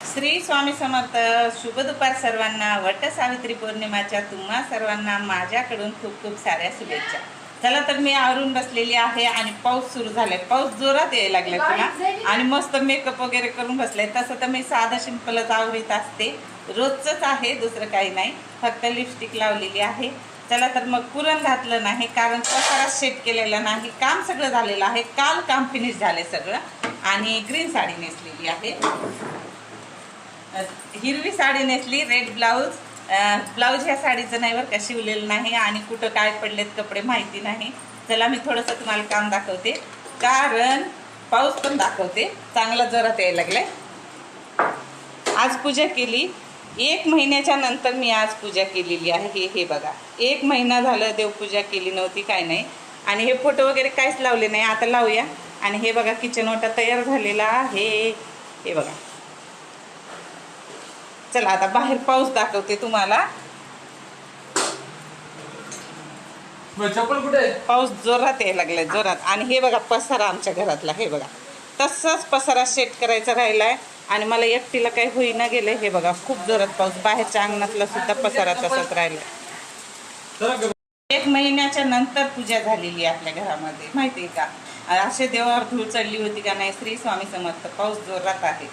श्री स्वामी समर्थ शुभ दुपार सर्वांना. वट सावित्री पौर्णिमाच्या तुम्हा सर्वांना माझ्याकडून खूप खूप साऱ्या शुभेच्छा. चला तर मी आवरून बसलेली आहे आणि पाऊस सुरू झालाय. पाऊस जोरात यायला लागलाय तुला. आणि मस्त मेकअप वगैरे करून बसलाय. तसं तर मी साधं सिंपलच आवरीत असते. रोजच आहे दुसरं काही नाही. फक्त लिपस्टिक लावलेली आहे. चला तर मग पुरण घातलं नाही कारण पसारा सेट केलेला नाही. काम सगळं झालेलं आहे. काल काम फिनिश झालंय सगळं. आणि ग्रीन साडी नेसलेली आहे. हिरवी साडी नेसली रेड ब्लाऊज ब्लाऊज ह्या साडीचं नाही बरं का शिवलेलं नाही आणि कुठं काय पडलेत कपडे माहिती नाही. चला मी थोडंसं तुम्हाला काम दाखवते. कारण पाऊस पण दाखवते. चांगला जोरात यायला लागलाय. आज पूजा केली. एक महिन्याच्या नंतर मी आज पूजा केलेली आहे. हे हे बघा. एक महिना झालं देवपूजा केली नव्हती काय नाही. आणि हे फोटो वगैरे काहीच लावले नाही. आता लावूया. आणि हे बघा किचन ओटा तयार झालेला आहे. हे बघा. चला आता बाहेर पाऊस दाखवते तुम्हाला. चप्पल कुठे? पाऊस जोरात यायला लागलाय जोरात. आणि हे बघा पसारा आमच्या घरातला हे बघा. तसाच पसारा सेट करायचा राहिलाय. आणि मला एकटीला काही होईना गेले हे बघा खूप जोरात पाऊस. बाहेरच्या अंगणातला सुद्धा पसारा तसाच राहिलाय. एक महिन्याच्या नंतर पूजा झालेली आहे आपल्या घरामध्ये माहिती आहे का असे देवावर धूळ चढली होती का नाही श्री स्वामी समर्थ पाऊस जोरात आहे.